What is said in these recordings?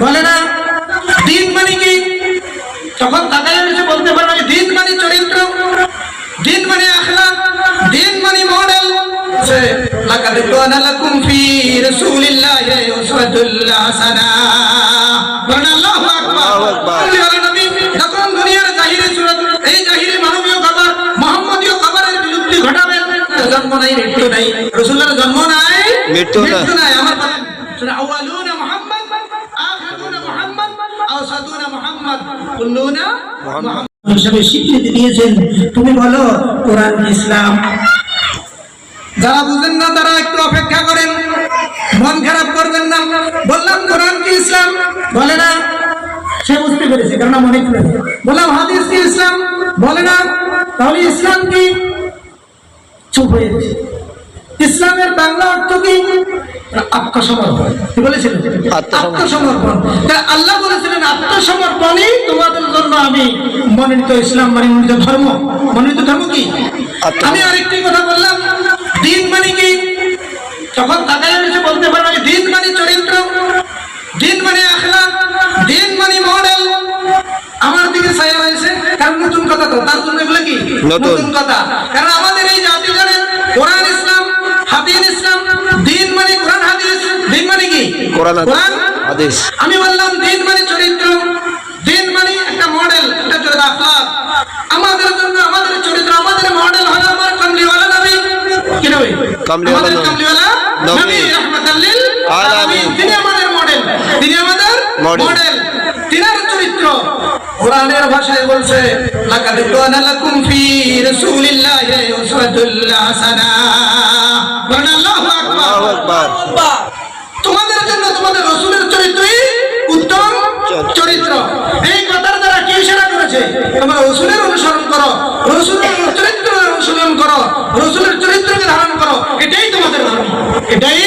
বলে না দিন মানে কি? তখন তাকায় এসে বলতে পারবে দিন মানে চরিত্র দিন মানে আখলাক দিন মানে মডেল সে লাকাদ কানা লাকুম ফি রাসূলিল্লাহি উসওয়াতুল হাসানা। বলেন আল্লাহু আকবার। আল্লাহু আকবার। নবী যখন দুনিয়ার জাহিরি সুরত এই জাহিরি মানবীয় খবর মোহাম্মদীয় খবরের বিলুপ্তি ঘটাবেন জন্ম নাই মৃত্যু নাই। রাসূলের জন্ম নাই মৃত্যু নাই। আমার হিসেবে স্বীকৃতি দিয়েছেন। তুমি বলো কোরআন ইসলাম? যারা বুঝেন না তারা একটু অপেক্ষা করেন। মন খারাপ করবেন না। বললাম কোরআন কি ইসলাম? বলে না। সে বুঝতে পেরেছে কেননা মনে করেছে বললাম হাদিস কি ইসলাম? বলে না। তাহলে ইসলাম কি? চুপ হয়ে ইসলামের বাংলা অর্থ কি? আত্মসমর্পণ কি বলেছিলেন আত্মসমর্পণ। আল্লাহ বলেছিলেন আত্মসমর্পণই তোমাদের জন্য আমি মনোনীত ইসলাম মানে মনোনীত ধর্ম। মনোনীত ধর্ম কি? আমি আরেকটি কথা বললাম দিন মানে কি? তখন এসে বলতে পারবে দিন মানে চরিত্র দিন মানে আখলাক দিন মানে মডেল। আমার দিকে ছায়া হয়েছে কারণ নতুন কথা তো তার জন্য এগুলো কি? নতুন। কথা। কারণ আমাদের এই কোরআন হাদিস। আমি বললাম দিন মানে চরিত্র। দিন মানে একটা মডেল একটা চরিত্র আখলাক। আমাদের জন্য আমাদের চরিত্র আমাদের মডেল হলো আমার কমলিওয়ালা নবী। কি নবী? কামলিওয়ালা নবী। রাহমাতাল লিল আলামিন। তিনি আমাদের মডেল তিনি আমাদের মডেল। তিনার চরিত্র। কোরআনের ভাষায় বলছে লাকাদ কানা লাকুম ফি রাসূলিল্লাহি উসওয়াতুল হাসানা। বলেন আল্লাহু আল্লাহু আকবার। এটাই।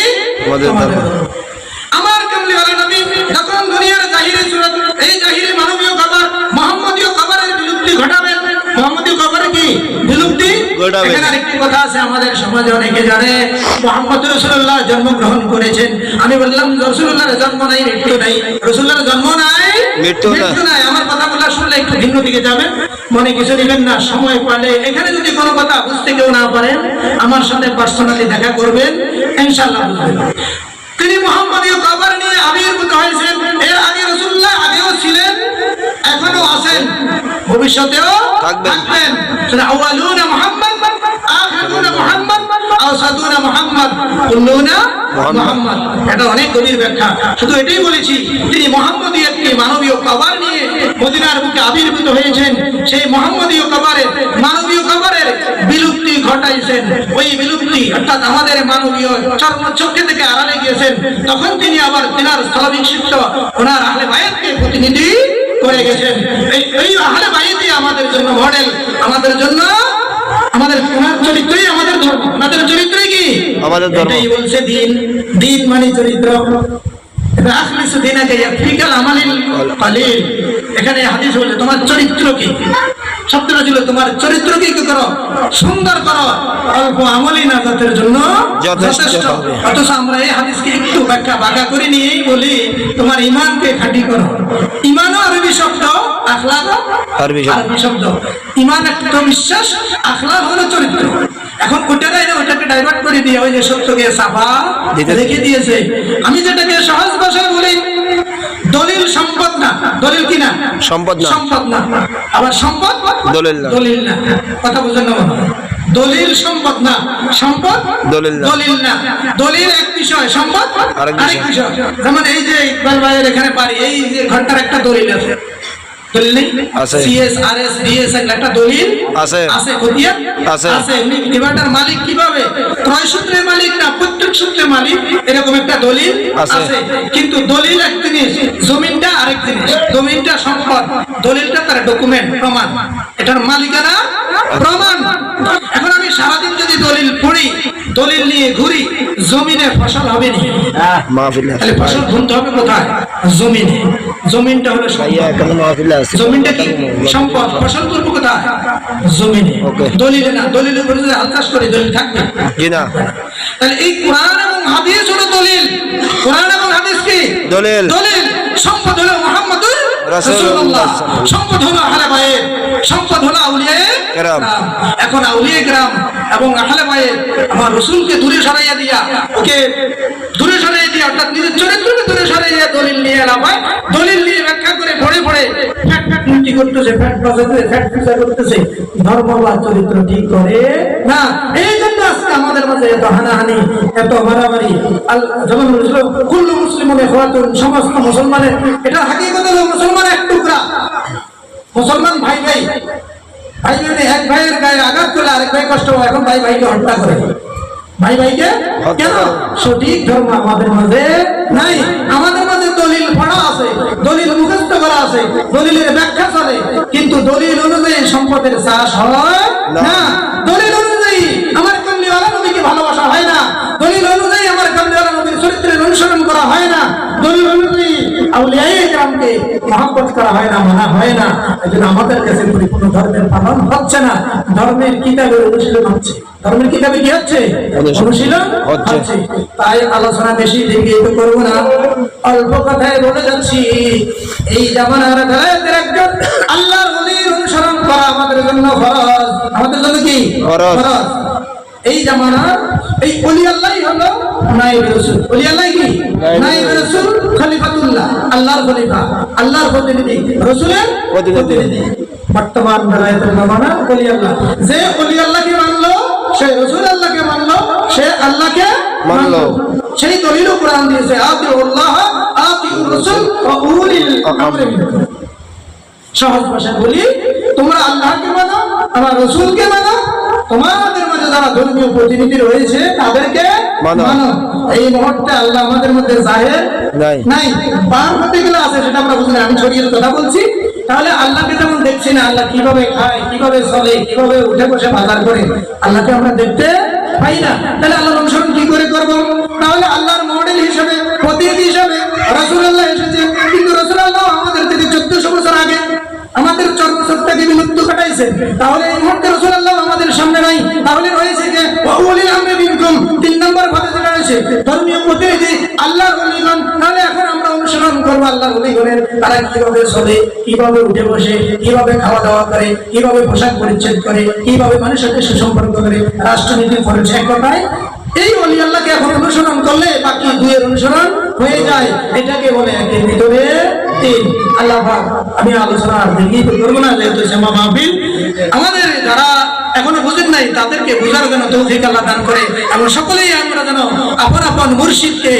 আমার কামলি ওয়ালা নবী যখন দুনিয়ার জাহিরি সুরত এই জাহিরি মানবীয় খবর মোহাম্মদীয় খবরের বিলুপ্তি ঘটাবেন মোহাম্মদীয় খবরে কি বিলুপ্তি। এখানে আরেকটি কথা আছে আমাদের সমাজে অনেকে জানে মোহাম্মদ রসুল্লাহ জন্মগ্রহণ করেছেন আমি বললাম রসুল্লাহর জন্ম নাই মৃত্যু নাই রসুল্লাহর জন্ম নাই মৃত্যু নাই। আমার কথাগুলো শুনলে একটু ভিন্ন দিকে যাবেন। মনে কিছু নেবেন না সময় পালে। এখানে যদি কোনো কথা বুঝতে কেউ না পারেন আমার সাথে পার্সোনালি দেখা করবেন ইনশাআল্লাহ বুঝবেন। তিনি মোহাম্মদীয় কবর নিয়ে আবির্ভূত হয়েছেন। এর আগে রসুল্লাহ আগেও ছিলেন এখনও আছেন। ভবিষ্যতেও থাকবেন। মুহাম্মদ আখিরুনা মুহাম্মদ মুহাম্মদ কুল্লুনা মুহাম্মদ। এটা অনেক গভীর ব্যাখ্যা। শুধু এটাই বলেছি তিনি মোহাম্মদী একটি মানবীয় কবর নিয়ে মদিনার বুকে আবির্ভূত হয়েছেন সেই মোহাম্মদীয় কবরের মানবীয় কবরের বিলুপ্তি ঘটাইছেন। ওই বিলুপ্তি অর্থাৎ আমাদের মানবীয় চর্ম চক্ষে থেকে আড়ালে গিয়েছেন। তখন তিনি আবার তিনার স্থলবিক্ষিপ্ত ওনার আহলে বায়াতকে প্রতিনিধি করে গেছেন। এই আহলে বায়াতই আমাদের জন্য মডেল আমাদের জন্য আমাদের ওনার চরিত্রই আমাদের ধর্ম। আমাদের চরিত্রই কি? আমাদের ধর্ম। এটাই বলছে দিন। দিন মানে চরিত্র। আখলিসু দিনাকে ইয়াকফিকাল আমালিল কালিল। এখানে হাদিস বলে তোমার চরিত্র কি? শব্দটা ছিল তোমার চরিত্র কি কি করো সুন্দর করো অল্প নাজাতের জন্য যথেষ্ট অথচ আমরা এই হাদিসকে একটু ব্যাখ্যা বাঁকা করে নিয়েই বলি তোমার ইমানকে খাঁটি করো। আখলাক আরবি শব্দ। ইমান একটা বিশ্বাস আখলাক হলো চরিত্র। এখন ওটাকে এনে ওটাকে ডাইভার্ট করে দিয়ে ওই যে সত্যকে সাফা রেখে দিয়েছে। আমি যেটাকে সহজ ভাষায় বলি দলিল সম্পদ না। দলিল কি না? সম্পদ না। সম্পদ না। আবার সম্পদ? দলিল না। দলিল না। কথা বুঝেন না দলিল সম্পদ না। সম্পদ? দলিল না। দলিল না। দলিল এক বিষয় সম্পদ আরেক। বিষয়। যেমন এই যে ইকবাল ভাইয়ের এখানে পারি এই যে ঘরটার একটা দলিল আছে। দলিল আছে। সিএস আরএস ডিএস একটা দলিল? আছে। আছে খতিয়ান আছে। মালিক কীভাবে? ত্রয় সূত্রের মালিক না প্রত্যেক সূত্রের মালিক? এরকম একটা দলিল আছে। কিন্তু দলিল এক জিনিস জমিনটা আরেক জিনিস। জমিনটা সম্পদ। দলিলটা তার ডকুমেন্ট প্রমাণ। এটার মালিকানা প্রমাণ। এখন আমি সারাদিন যদি দলিল পড়ি দলিল নিয়ে ঘুরি জমিনে ফসল হবে না। তাহলে ফসল ধুনতে হবে কোথায়? জমিনে। জমিনটা হলো জমিনটা কি? সম্পদ। ফসল করব কোথায়? জমিনে. দলিলে না দলিলে করে যদি হাল চাষ করি দলিল থাকবে? তাহলে এই কোরআন এবং হাদিস হলো দলিল। কোরআন এবং হাদিস কি? দলিল। দলিল। সম্পদ হলো মোহাম্মদুর রাসূলুল্লাহ। সম্পদ হলো আহলে বাইত। সম্পদ হলো আউলিয়ায়ে কেরাম। কেরাম। এখন আউলিয়া গ্রাম এবং আহলে বাইত আমার রসুলকে দূরে সরাইয়া দিয়া, ওকে দূরে সরাইয়া দিয়া, অর্থাৎ নিজের চরিত্রকে দূরে সরাইয়া দলিল নিয়ে হয়। দলিল নিয়ে ব্যাখ্যা করে পড়ে ধর্ম বা চরিত্র ঠিক করে? না। এই জন্য আজকে আমাদের মাঝে এত হানাহানি, এত মারামারি। যেমন কুল্লু মুসলিমনে হওয়াতুন সমস্ত মুসলমানের এটা মুসলমান এক টুকরা। মুসলমান ভাই ভাই ভাই এক ভাইয়ের গায়ে আঘাত করলে আরেক ভাই কষ্ট হয় এখন ভাই ভাইকে হত্যা করে। ভাই ভাইকে? কেন? সঠিক ধর্ম আমাদের মাঝে নাই। আমাদের মাঝে দলিল পড়া আছে দলিল মুখস্থ করা আছে দলিলের ব্যাখ্যা চলে। কিন্তু দলিল অনুযায়ী সম্পদের চাষ হয় না। না। দলিল অনুযায়ী আমার কমলিওয়ালা নবীকে ভালোবাসা হয় না। দলিল অনুযায়ী আমার কমলিওয়ালা নবীর চরিত্রের অনুসরণ করা হয় না। দলিল অনুযায়ী আউলিয়াই গ্রামকে মহাব্বত করা হয় না মানা হয় না। এই জন্য আমাদের কাছে পরিপূর্ণ ধর্মের পালন হচ্ছে না। ধর্মের কিতাবের অনুশীলন হচ্ছে। ধর্মের কিতাবে কি হচ্ছে? অনুশীলন হচ্ছে। তাই আলোচনা বেশি দীর্ঘিত করব না। অল্প কথায় বলে যাচ্ছি এই জামানার বেলায়েতের একজন আল্লাহর অনুসরণ করা আমাদের জন্য ফরজ। আমাদের জন্য কি? ফরজ। এই জামানা এই অলি আল্লাহই হলো নাইব রাসূল। অলি আল্লাহ কি? নাইব রাসূল। খলিফাতুল্লাহ আল্লাহর খলিফা আল্লাহর প্রতিনিধি রাসূলের প্রতিনিধি। বর্তমান বেলায়েতের জামানা অলি আল্লাহ যে অলি আল্লাহকে মানলো সে রাসূল আল্লাহকে মানলো সে আল্লাহকে মানলো। সেই দলিলও কোরআন দিয়েছে আতিউল্লাহ আতিউর রাসূল ওয়া উলিল আমরি সহজ ভাষা বলি তোমরা আল্লাহকে মানো আমার রসুলকে মানো তোমাদের মাঝে যারা ধর্মীয় প্রতিনিধি রয়েছে তাদেরকে মানো। এই মুহূর্তে আল্লাহ আমাদের মধ্যে জাহের নাই। নাই। বাম হতে গেলে আছে সেটা আমরা বুঝি আমি শরীরের কথা বলছি। তাহলে আল্লাহকে যেমন দেখছি না। আল্লাহ কীভাবে খায় কীভাবে চলে কীভাবে উঠে বসে বাজার করে আল্লাহকে আমরা দেখতে পাই না। তাহলে আল্লাহর অনুসরণ কি করে করব? তাহলে আল্লাহর মডেল হিসেবে প্রতিনিধি হিসেবে রসুল্লাহ এসেছে। কিন্তু রসুল্লাহ আমাদের থেকে চোদ্দশো বছর আগে আমাদের চর্মসত্তাকে বিলুপ্ত কাটাইছে তাহলে এই মুহূর্তে তাহলে রয়েছে যে ওয়াউলিল আমরি মিনকুম তিন নম্বর ভাবে যেটা রয়েছে, ধর্মীয় প্রতিনিধি আল্লাহর ওলিগণ তাহলে এখন আমরা অনুসরণ করব আল্লাহর ওলিগণের তারা কীভাবে চলে কীভাবে উঠে বসে, কীভাবে খাওয়া দাওয়া করে, কীভাবে পোশাক পরিচ্ছেদ করে, কীভাবে মানুষের সাথে সুসম্পর্ক করে, রাষ্ট্রনীতি করেছে এক কথায়। এই অলি আল্লাহকে এখন অনুসরণ করলে বাকি দুইয়ের অনুসরণ হয়ে যায়। এটাকে বলে একের ভিতরে তিন। আল্লাহ আমি আলোচনা আর দেখিয়ে তো করব না, যেহেতু আমাদের যারা এখনও বুঝেন নাই, তাদেরকে বোঝার জন্য তৌফিক আল্লাহ দান করে। এবং সকলেই আমরা যেন আপন আপন মুর্শিদকে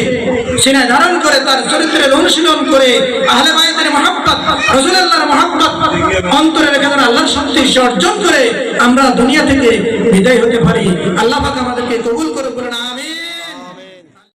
সিনে ধারণ করে, তার চরিত্রের অনুশীলন করে, আহলে বাইতের মহাব্বত রসুল্লাহর মহাব্বত অন্তরে রেখে আল্লাহর সন্তুষ্টি অর্জন করে, আমরা দুনিয়া থেকে বিদায় হতে পারি। আল্লাহ আমাদেরকে কবুল করে